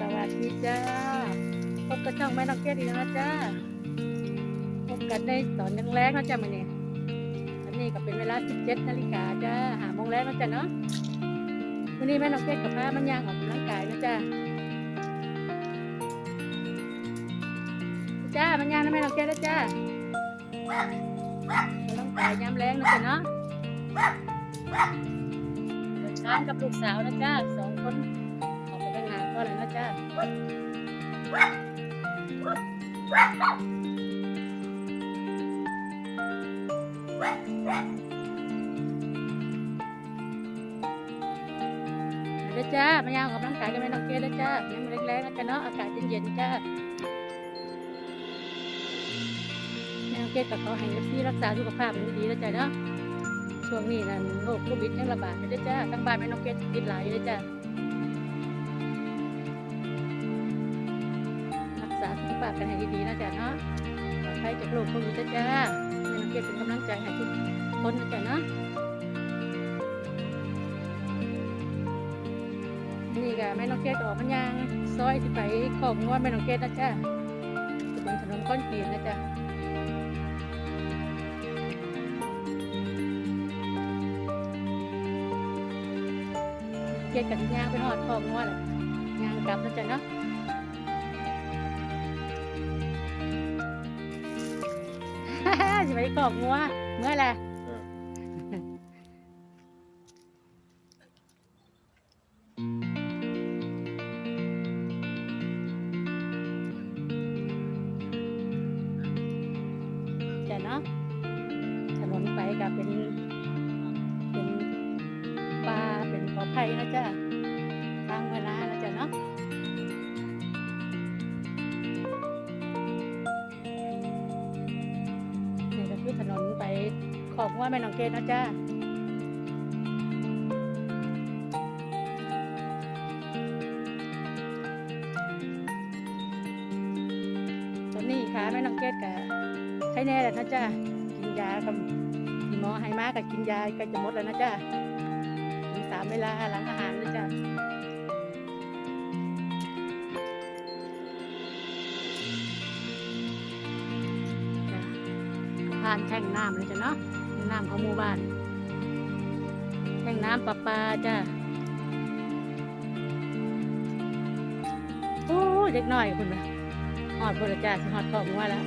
สวัสดีจ้า พบกับช่องแม่น้องเกดอีกแล้วนะจ้า พบกันในตอนยังแรกนะจ้ามื่อนี้อันนี้ก็เป็นเวลา 17นาฬิกาจ้าหาโมงแรกนะจ้าเนาะวันนี้แม่น้องเกดกับพามันย่างออกกำลังกายนะจ้าจ้ามันย่างนะแม่น้องเกดนะจ้ากำลังกายยามแรงนะจ้าเนาะเดินทางกับลูกสาวนะจ้าสองคน กไปทำงานเลยนะจ้าเด้อจ้ามายาวกับร่างกายกันไหมน้องเกดเด้อจ้ายังแรงๆนะจ้าเนาะ อากาศเย็นๆจ้าน้องเกดกับเขาให้พี่รักษาสุขภาพดีๆนะจ้าเนาะ ช่วงนี้นั่นโรคโควิดยังระบาดอยู่เจ้าทั้งบ้านแม่น้องเกดติดหลายอยู่เด้อจ้า สุขภาพกันให้ดีๆนะจ๊ะเนาะปลอดภัยจากโรคโควิดจ๊ะแม่น้องเกดเป็นกำลังใจให้ทุกคนนะจ๊ะเนาะนี่ก็แม่น้องเกดออกมันยางซอยที่ไปของงวดแม่น้องเกดนะจ๊ะจะเป็นถนนก้อนปีนนะจ๊ะเกดกับยางไปหอดของงวดแหละยางกลับนะจ๊ะเนาะ จะไปกอกงัวเมื่อไร นี่ถนนไปขอบว่าแม่น้องเกดนะจ้าตอนนี้ขาแม่น้องเกดกับใช้แน่แหละนะจ้ากินยากับหมอให้มากับกินยาก็จะหมดแล้วนะจ้ากินสามเวลาหลังอาหารานแท่งน้ำเลยจ้ะเนาะน้ำของหมู่บ้าน แท่งน้ำประปาจ้ะโอ้ยเด็กน้อยคุณนะหอดบริจ้าสิหอดของว่าแล้ว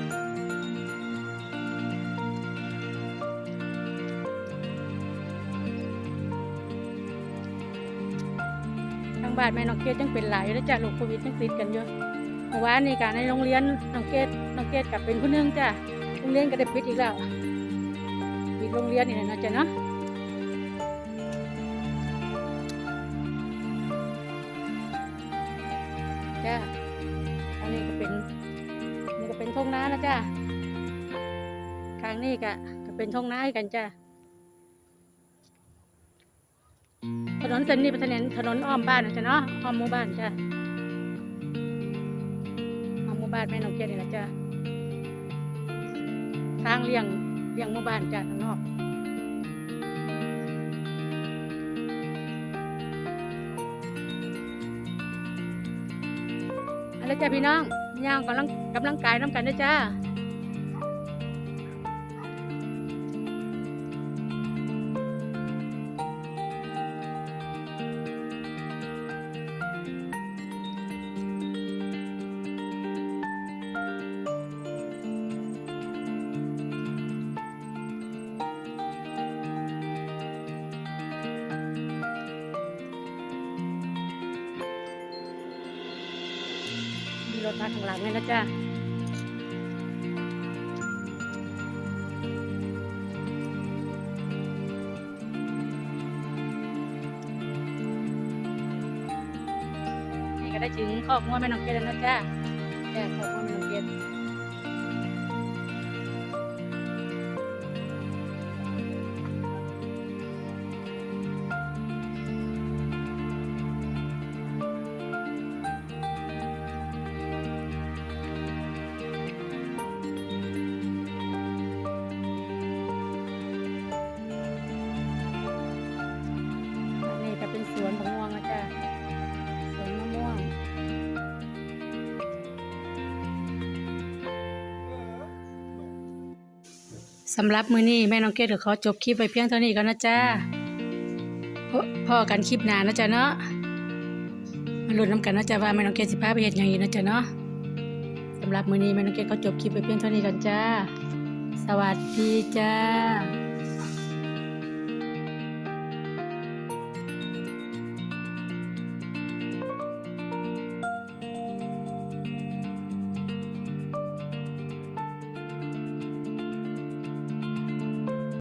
ทางบ้านแม่น้องเกดยังเป็นหลายอยู่แล้วจ้ะโรคโควิดยังติดกันอยู่เมื่อวานนี่การในโรงเรียนน้องเกดน้องเกดกลับเป็นผู้นึงจ้ะ โรงเรียนก็ได้ปิดอีกแล้วปิดโรงเรียนนี่นะจ๊ะเนาะจ้าอันนี้ก็เป็นนี่ก็เป็นทงน้านะจ้าข้างนี้ก็ก็เป็นทงน้าให้กันจ้าถนนเส้นนี้เป็นถนนถนนอ้อมบ้านนะจ๊ะเนาะอ้อมหมู่บ้านจ้าอ้อมหมู่บ้านแม่น้องเกดนี่แหละจ้า ทางเลี้ยงเลี้ยงหมู่บ้านจากข้างนอกอะไรจ้าพี่น้องย่างกำลังกำลังกายน้ำกันนะจ้า มีรถพักข้างหลังเลยนะจ๊ะนี่ก็ได้ถึงครอบครัวแม่น้องเกดแล้วนะจ้ะแจ้ครอบ สำหรับมื้อนี้แม่น้องเกดก็ขอจบคลิปไว้เพียงเท่านี้ก่อนนะจ้าพบพ่อกันคลิปหน้านะจ๊ะเนาะมาลุ้นน้ำกันนะจ๊ะว่าแม่น้องเกดสิพาไปเฮ็ดหยังอีกนะจ๊ะเนาะสำหรับมื้อนี้แม่น้องเกดก็จบคลิปไปเพียงเท่านี้ก่อนจ้า สวัสดีจ้า